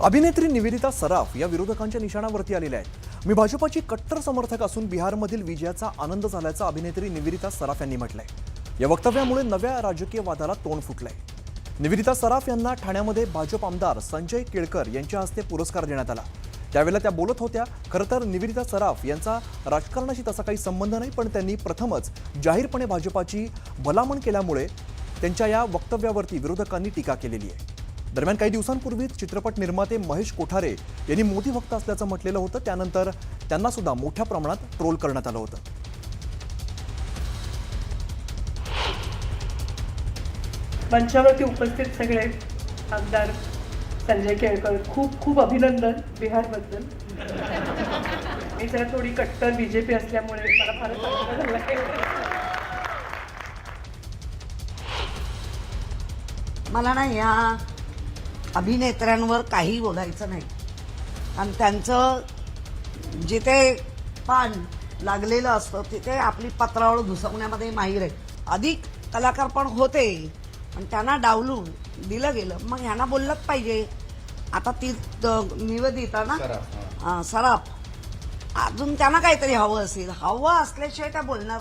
अभिनेत्री निवेदिता सराफ या विरोधकांच्या निशाणावरती आलेल्या आहेत. मी भाजपाची कट्टर समर्थक असून बिहारमधील विजयाचा आनंद झाल्याचा अभिनेत्री निवेदिता सराफ यांनी म्हटलंय. या वक्तव्यामुळे नव्या राजकीय वादाला तोंड फुटलंय. निवेदिता सराफ यांना ठाण्यामध्ये भाजप आमदार संजय केळकर यांच्या हस्ते पुरस्कार देण्यात आला. त्यावेळेला त्या बोलत होत्या खरं तर निवेदिता सराफ यांचा राजकारणाशी तसा काही संबंध नाही पण त्यांनी प्रथमच जाहीरपणे भाजपाची भलामण केल्यामुळे त्यांच्या या वक्तव्यावरती विरोधकांनी टीका केलेली आहे. दरम्यान काही दिवसांपूर्वी चित्रपट निर्माते महेश कोठारे यांनी मोदी भक्त असल्याचं म्हटलेलं होतं. त्यानंतर त्यांना सुद्धा मोठ्या प्रमाणात ट्रोल करण्यात आलं होतं. मंचावरती उपस्थित सगळे आमदार संजय केळकर खूप खूप अभिनंदन बिहारबद्दल. मी जरा थोडी कट्टर बी जे पी असल्यामुळे मला फारच आनंद झालाय. मला ना या अभिनेत्र्यांवर काही बोलायचं नाही. आणि त्यांचं जिथे पान लागलेलं असतं तिथे आपली पत्रावळ घुसवण्यामध्ये माहीर आहे. अधिक कलाकार पण होते पण त्यांना डावलून दिलं गेलं. मग ह्यांना बोललंच पाहिजे. आता ती त- निवेदिता ना? हा, सराफ. अजून त्यांना काहीतरी हवं असेल. हवं असल्याशिवाय त्या बोलणार.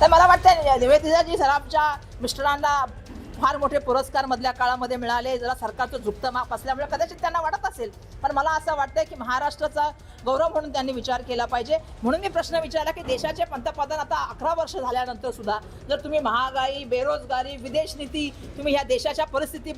तर मला वाटतं निवेदिताजी सराफच्या मिस्टरांना फार मोठे पुरस्कार मधल्या काळामध्ये मिळाले. जरा सरकारचं झुकतं माप असल्यामुळे कदाचित त्यांना वाटत असेल. पण मला असं वाटतं की महाराष्ट्राचा गौरव म्हणून त्यांनी विचार केला पाहिजे. म्हणून मी प्रश्न विचारला की देशाचे पंतप्रधान आता अकरा वर्ष झाल्यानंतर सुद्धा जर तुम्ही महागाई बेरोजगारी विदेश नीती तुम्ही ह्या देशाच्या परिस्थिती